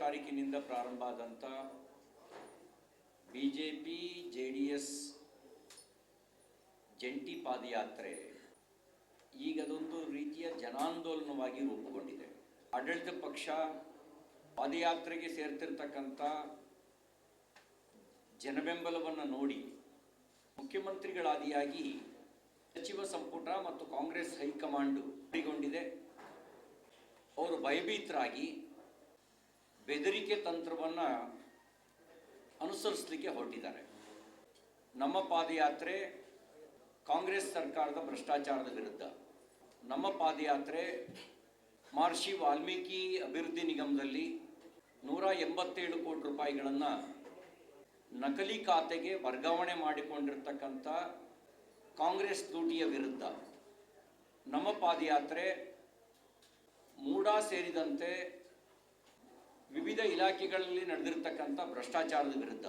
ತಾರೀಕಿನಿಂದ ಪ್ರಾರಂಭ ಆದಂಥ B J P J D S ಜಂಟಿ ಪಾದಯಾತ್ರೆ ಈಗ ಅದೊಂದು ರೀತಿಯ ಜನಾಂದೋಲನವಾಗಿ ರೂಪುಗೊಂಡಿದೆ. ಆಡಳಿತ ಪಕ್ಷ ಪಾದಯಾತ್ರೆಗೆ ಸೇರ್ತಿರ್ತಕ್ಕಂಥ ಜನಬೆಂಬಲವನ್ನು ನೋಡಿ ಮುಖ್ಯಮಂತ್ರಿಗಳಾದಿಯಾಗಿ ಸಚಿವ ಸಂಪುಟ ಮತ್ತು ಕಾಂಗ್ರೆಸ್ ಹೈಕಮಾಂಡು ಕೈಗೊಂಡಿದೆ ಅವರು ಭಯಭೀತರಾಗಿ ಬೆದರಿಕೆ ತಂತ್ರವನ್ನು ಅನುಸರಿಸಲಿಕ್ಕೆ ಹೊರಟಿದ್ದಾರೆ. ನಮ್ಮ ಪಾದಯಾತ್ರೆ ಕಾಂಗ್ರೆಸ್ ಸರ್ಕಾರದ ಭ್ರಷ್ಟಾಚಾರದ ವಿರುದ್ಧ. ನಮ್ಮ ಪಾದಯಾತ್ರೆ ಮಹರ್ಷಿ ವಾಲ್ಮೀಕಿ ಅಭಿವೃದ್ಧಿ ನಿಗಮದಲ್ಲಿ ನೂರ ಎಂಬತ್ತೇಳು ಕೋಟಿ ರೂಪಾಯಿಗಳನ್ನು ನಕಲಿ ಖಾತೆಗೆ ವರ್ಗಾವಣೆ ಮಾಡಿಕೊಂಡಿರ್ತಕ್ಕಂಥ ಕಾಂಗ್ರೆಸ್ ಲೂಟಿಯ ವಿರುದ್ಧ. ನಮ್ಮ ಪಾದಯಾತ್ರೆ ಮೂಡಾ ಸೇರಿದಂತೆ ವಿವಿಧ ಇಲಾಖೆಗಳಲ್ಲಿ ನಡೆದಿರ್ತಕ್ಕಂಥ ಭ್ರಷ್ಟಾಚಾರದ ವಿರುದ್ಧ.